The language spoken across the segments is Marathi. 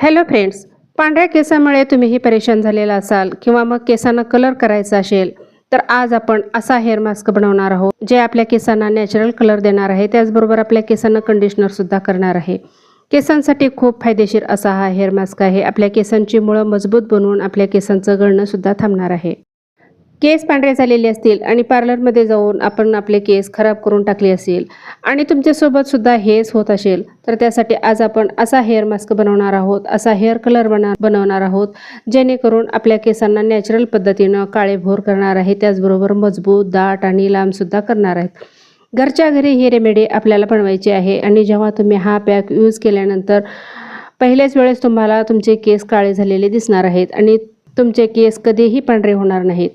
हॅलो फ्रेंड्स पांढऱ्या केसामुळे तुम्हीही परेशान झालेला असाल किंवा मग केसांना कलर करायचा असेल तर आज आपण असा हेअर मास्क बनवणार आहोत जे आपल्या केसांना नॅचरल कलर देणार आहे. त्याचबरोबर आपल्या केसांना कंडिशनर सुद्धा करणार आहे. केसांसाठी खूप फायदेशीर असा हा हेअर मास्क आहे. आपल्या केसांची मुळं मजबूत बनवून आपल्या केसांचं गळणं सुद्धा थांबणार आहे. केस पांढरे झालेले असतील आणि पार्लरमध्ये जाऊन आपण आपले केस खराब करून टाकले असेल आणि तुमच्यासोबत सुद्धा हेच होत असेल तर त्यासाठी आज आपण असा हेअर मास्क बनवणार आहोत असा हेअर कलर बना बनवणार आहोत जेणेकरून आपल्या केसांना नॅचरल पद्धतीनं काळेभोर करणार आहे त्याचबरोबर मजबूत दाट आणि लांबसुद्धा करणार आहेत. घरच्या घरी ही रेमेडी आपल्याला बनवायची आहे आणि जेव्हा तुम्ही हा पॅक यूज केल्यानंतर पहिल्याच वेळेस तुम्हाला तुमचे केस काळे झालेले दिसणार आहेत आणि तुमचे केस कधीही पांढरे होणार नाहीत.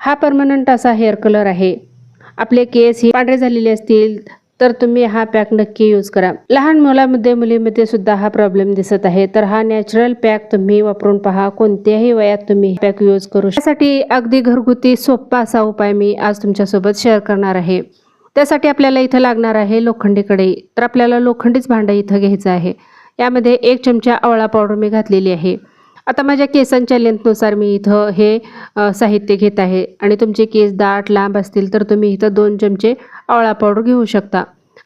हा परमनंट असा हेअर कलर आहे. आपले केस हे पांढरे झालेले असतील तर तुम्ही हा पॅक नक्की यूज करा. लहान मुलामध्ये मुलीमध्ये सुद्धा हा प्रॉब्लेम दिसत आहे. तर हा नॅचरल पॅक तुम्ही वापरून पहा. कोणत्याही वयात तुम्ही पॅक यूज करू त्यासाठी अगदी घरगुती सोपा असा उपाय मी आज तुमच्यासोबत शेअर करणार आहे. त्यासाठी आपल्याला इथं लागणार आहे लोखंडी कढई. तर आपल्याला लोखंडीच भांडं इथं घ्यायचं आहे. यामध्ये एक चमचा आवळा पावडर मी घातलेली आहे. आता माझ्या केसांच्या लेंथनुसार मी इथं हे साहित्य घेत आहे. आणि तुमचे केस दाट लांब असतील तर तुम्ही इथं दोन चमचे आवळा पावडर घेऊ शकता.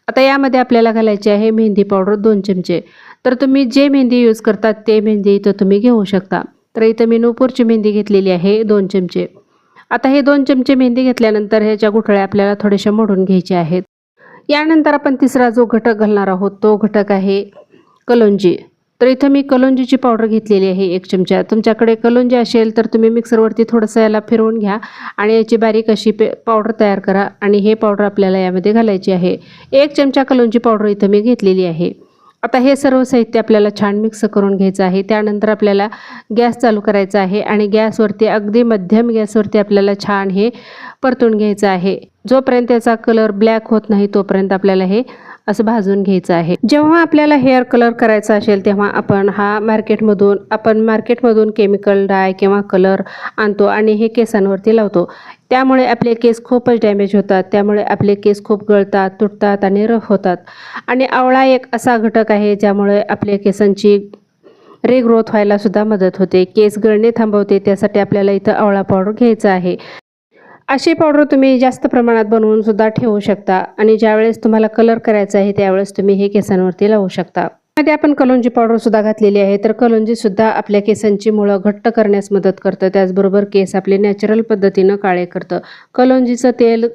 आता यामध्ये आपल्याला घालायचे आहे मेहंदी पावडर दोन चमचे. तर तुम्ही जे मेहंदी यूज करतात ते मेहंदी इथं तुम्ही घेऊ शकता. तर इथं मी नूपूरची मेहंदी घेतलेली आहे दोन चमचे. आता हे दोन चमचे मेहंदी घेतल्यानंतर ह्याच्या गुठळ्या आपल्याला थोड्याशा मोडून घ्यायच्या आहेत. यानंतर आपण तिसरा जो घटक घालणार आहोत तो घटक आहे कलोंजी. तर इथं मी कलोंजीची पावडर घेतलेली आहे एक चमचा. तुमच्याकडे कलोंजी असेल तर तुम्ही मिक्सरवरती थोडंसं याला फिरवून घ्या आणि याची बारीक अशी पे पावडर तयार करा आणि हे पावडर आपल्याला यामध्ये घालायची आहे. एक चमचा कलोंजी पावडर इथं मी घेतलेली आहे. आता हे सर्व साहित्य आपल्याला छान मिक्स करून घ्यायचं आहे. त्यानंतर आपल्याला गॅस चालू करायचा आहे आणि गॅसवरती अगदी मध्यम गॅसवरती आपल्याला छान हे परतून घ्यायचं आहे. जोपर्यंत त्याचा कलर ब्लॅक होत नाही तोपर्यंत आपल्याला हे असं भाजून घ्यायचं आहे. जेव्हा आपल्याला हेअर कलर करायचा असेल तेव्हा आपण हा मार्केटमधून आपण मार्केटमधून केमिकल डाय किंवा कलर आणतो आणि हे केसांवरती लावतो. त्यामुळे आपले केस खूपच डॅमेज होतात. त्यामुळे आपले केस खूप गळतात तुटतात आणि रफ होतात. आणि आवळा एक असा घटक आहे ज्यामुळे आपल्या केसांची रेग्रोथ व्हायला सुद्धा मदत होते. केस गळणे थांबवते त्यासाठी आपल्याला इथं आवळा पावडर घ्यायचा आहे. अशी पावडर तुम्ही जास्त प्रमाणात बनवून सुद्धा ठेवू शकता. आणि ज्यावेळेस तुम्हाला कलर करायचा आहे त्यावेळेस तुम्ही हे केसांवरती लावू शकता. मध्ये आपण कलोंजी पावडर सुद्धा घातलेली आहे. तर कलोंजी सुद्धा आपल्या केसांची मुळं घट्ट करण्यास मदत करतं. त्याचबरोबर केस आपले नॅचरल पद्धतीनं काळे करतं. कलोंजीचं तेल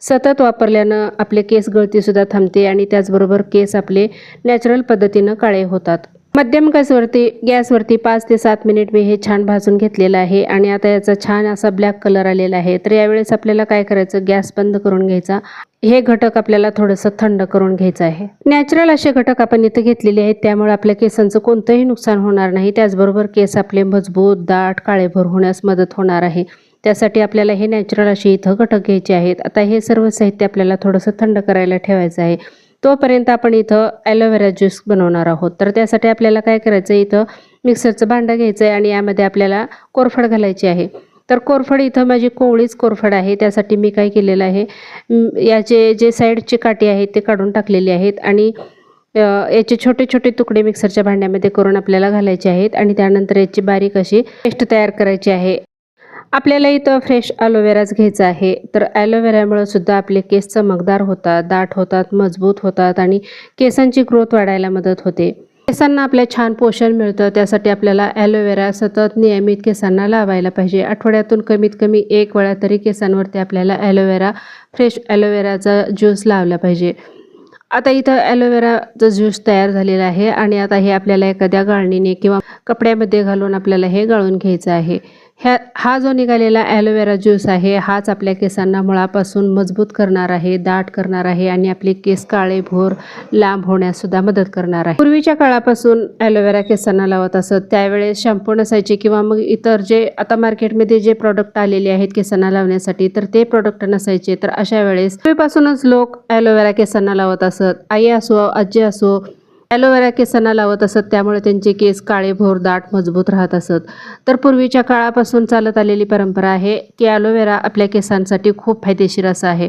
सतत वापरल्यानं आपले केस गळती सुद्धा थांबते आणि त्याचबरोबर केस आपले नॅचरल पद्धतीनं काळे होतात. मध्यम गॅसवरती गॅसवरती पाच ते सात मिनिट मी हे छान भाजून घेतलेलं आहे आणि आता याचा छान असा ब्लॅक कलर आलेला आहे. तर यावेळेस आपल्याला काय करायचं? गॅस बंद करून घ्यायचा. हे घटक आपल्याला थोडंसं थंड करून घ्यायचं आहे. नॅचरल असे घटक आपण इथं घेतलेले आहेत. त्यामुळे आपल्या केसांचं कोणतंही नुकसान होणार नाही. त्याचबरोबर केस आपले मजबूत दाट काळेभर होण्यास मदत होणार आहे. त्यासाठी आपल्याला हे नॅचरल असे इथं घटक घ्यायचे आहेत. आता हे सर्व साहित्य आपल्याला थोडंसं थंड करायला ठेवायचं आहे. तोपर्यंत आपण इथं ॲलोवेरा ज्यूस बनवणार आहोत. तर त्यासाठी आपल्याला काय करायचं आहे इथं मिक्सरचं भांडं घ्यायचं आहे आणि यामध्ये आपल्याला कोरफड घालायची आहे. तर कोरफड इथं माझी कोवळीच कोरफड आहे. त्यासाठी मी काय केलेलं आहे? याचे जे साईडचे काठी आहेत ते काढून टाकलेले आहेत आणि याचे छोटे छोटे तुकडे मिक्सरच्या भांड्यामध्ये करून आपल्याला घालायचे आहेत आणि त्यानंतर याची बारीक अशी पेस्ट तयार करायची आहे. आपल्याला इथं फ्रेश ॲलोवेराच घ्यायचा आहे. तर ॲलोवेरामुळे सुद्धा आपले केस चमकदार होतात दाट होतात मजबूत होतात आणि केसांची ग्रोथ वाढायला मदत होते. केसांना आपल्या छान पोषण मिळतं त्यासाठी आपल्याला ॲलोवेरा सतत नियमित केसांना लावायला पाहिजे. आठवड्यातून कमीत कमी एक वेळा तरी केसांवरती आपल्याला ॲलोवेरा फ्रेश ॲलोवेराचा ज्यूस लावला पाहिजे. आता इथं ॲलोवेराचं ज्यूस तयार झालेला आहे आणि आता हे आपल्याला एखाद्या गाळणीने किंवा कपड्यामध्ये घालून आपल्याला हे गाळून घ्यायचं आहे. ह्या हा जो निघालेला ॲलोवेरा ज्यूस आहे हाच आपल्या केसांना मुळापासून मजबूत करणार आहे दाट करणार आहे आणि आपले केस काळे भोर लांब होण्यास सुद्धा मदत करणार आहे. पूर्वीच्या काळापासून ॲलोवेरा केसांना लावत असत त्यावेळेस शॅम्पू नसायचे किंवा मग इतर जे आता मार्केटमध्ये जे प्रॉडक्ट आलेले आहेत केसांना लावण्यासाठी तर ते प्रॉडक्ट नसायचे. तर अशा वेळेस पूर्वीपासूनच लोक ॲलोवेरा केसांना लावत असत. आई असो आजी असो ॲलोवेरा केसांना लावत असत त्यामुळे त्यांचे केस काळे भोर दाट मजबूत राहत असत. तर पूर्वीच्या काळापासून चालत आलेली परंपरा आहे की ॲलोवेरा आपल्या केसांसाठी खूप फायदेशीर असा आहे.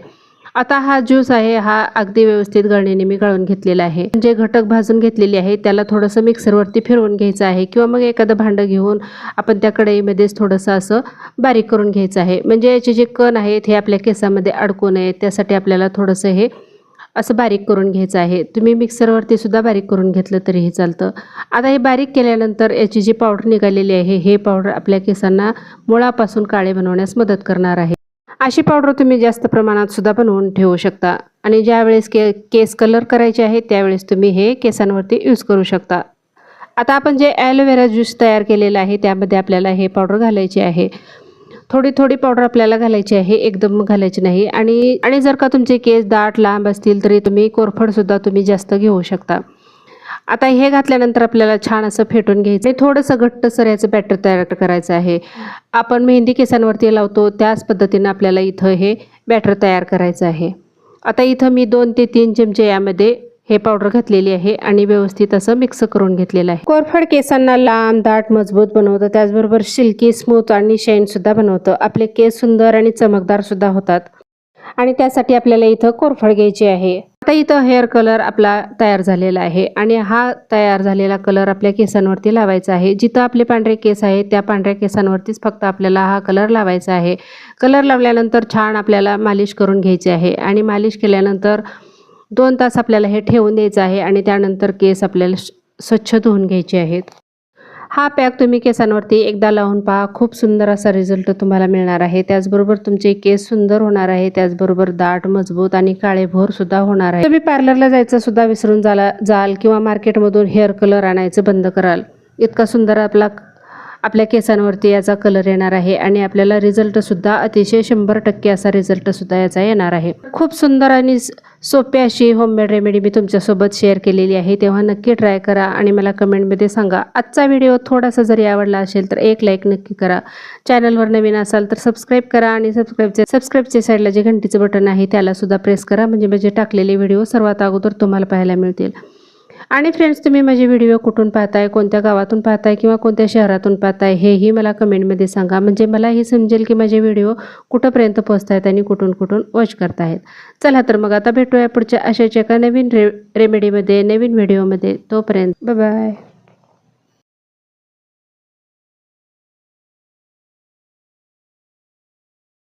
आता हा ज्यूस आहे हा अगदी व्यवस्थित गळणीने मी गळून घेतलेला आहे. जे घटक भाजून घेतलेले आहे त्याला थोडंसं मिक्सरवरती फिरवून घ्यायचं आहे किंवा मग एखादं भांडं घेऊन आपण त्या कढईमध्येच थोडंसं असं बारीक करून घ्यायचं आहे. म्हणजे याचे जे कण आहेत हे आपल्या केसामध्ये अडकू नये त्यासाठी आपल्याला थोडंसं हे असं बारीक करून घ्यायचं आहे. तुम्ही मिक्सरवरती सुद्धा बारीक करून घेतलं तरीही चालतं. आता हे बारीक केल्यानंतर याची जी पावडर निघालेली आहे हे पावडर आपल्या केसांना मुळापासून काळे बनवण्यास मदत करणार आहे. अशी पावडर तुम्ही जास्त प्रमाणात सुद्धा बनवून ठेवू शकता. आणि ज्यावेळेस के केस कलर करायचे आहे त्यावेळेस तुम्ही हे केसांवरती यूज करू शकता. आता आपण जे ॲलोवेरा ज्यूस तयार केलेलं आहे त्यामध्ये आपल्याला हे पावडर घालायची आहे. थोडी थोडी पावडर आपल्याला घालायची आहे एकदम घालायची नाही. आणि आणि जर का तुमचे केस दाट लांब असतील तरी तुम्ही कोरफडसुद्धा तुम्ही जास्त घेऊ शकता. आता हे घातल्यानंतर आपल्याला छान असं फेटून घ्यायचं आहे. थोडंसं घट्टसर याचं बॅटर तयार करायचं आहे. आपण मेहंदी केसांवरती लावतो त्याच पद्धतीनं आपल्याला इथं हे बॅटर तयार करायचं आहे. आता इथं मी दोन ते तीन चमचे यामध्ये हे पावडर घातलेली आहे आणि व्यवस्थित असं मिक्स करून घेतलेलं आहे. कोरफड केसांना लांब दाट मजबूत बनवतं. त्याचबरोबर सिल्की स्मूथ आणि शाईन सुद्धा बनवतं. आपले केस सुंदर आणि चमकदार सुद्धा होतात. आणि त्यासाठी आपल्याला इथं कोरफड घ्यायची आहे. आता इथं हेअर कलर आपला तयार झालेला आहे आणि हा तयार झालेला कलर आपल्या केसांवरती लावायचा आहे. जिथं आपले पांढरे केस आहेत त्या पांढऱ्या केसांवरतीच फक्त आपल्याला हा कलर लावायचा आहे. कलर लावल्यानंतर छान आपल्याला मालिश करून घ्यायची आहे आणि मालिश केल्यानंतर दोन तास आपल्याला हे ठेवून द्यायचं आहे आणि त्यानंतर केस आपल्याला स्वच्छ धुवून घ्यायचे आहेत. हा पॅक तुम्ही केसांवरती एकदा लावून पहा. खूप सुंदर असा रिझल्ट तुम्हाला मिळणार आहे. त्याचबरोबर तुमचे केस सुंदर होणार आहे. त्याचबरोबर दाट मजबूत आणि काळेभोर सुद्धा होणार आहे. तुम्ही पार्लरला जायचं सुद्धा विसरून जाला जाल किंवा मार्केटमधून हेअर कलर आणायचं बंद कराल. इतका सुंदर आपला आपल्या केसांवरती याचा कलर येणार आहे आणि आपल्याला रिझल्टसुद्धा अतिशय शंभर टक्के असा रिझल्टसुद्धा याचा येणार आहे. खूप सुंदर आणि स- सोपी अशी होममेड रेमेडी मी तुमच्यासोबत शेअर केलेली आहे. तेव्हा नक्की ट्राय करा आणि मला कमेंटमध्ये सांगा. आजचा व्हिडिओ थोडासा जरी आवडला असेल तर एक लाईक नक्की करा. चॅनलवर नवीन असाल तर सबस्क्राईब करा आणि सबस्क्राईबचे सबस्क्राईबच्या साईडला जे घंटीचं बटन आहे त्यालासुद्धा प्रेस करा. म्हणजे माझे टाकलेले व्हिडिओ सर्वात अगोदर तुम्हाला पाहायला मिळतील. आणि फ्रेंड्स तुम्ही माझे व्हिडिओ कुठून पाहताय कोणत्या गावातून पाहताय किंवा कोणत्या शहरातून पाहताय हेही मला कमेंटमध्ये सांगा. म्हणजे मलाही समजेल की माझे व्हिडिओ कुठंपर्यंत पोहोचत आहेत आणि कुठून कुठून वॉच करतायत. चला तर मग आता भेटूया पुढच्या अशाच एका नवीन रे रेमेडीमध्ये नवीन व्हिडिओमध्ये तोपर्यंत बाय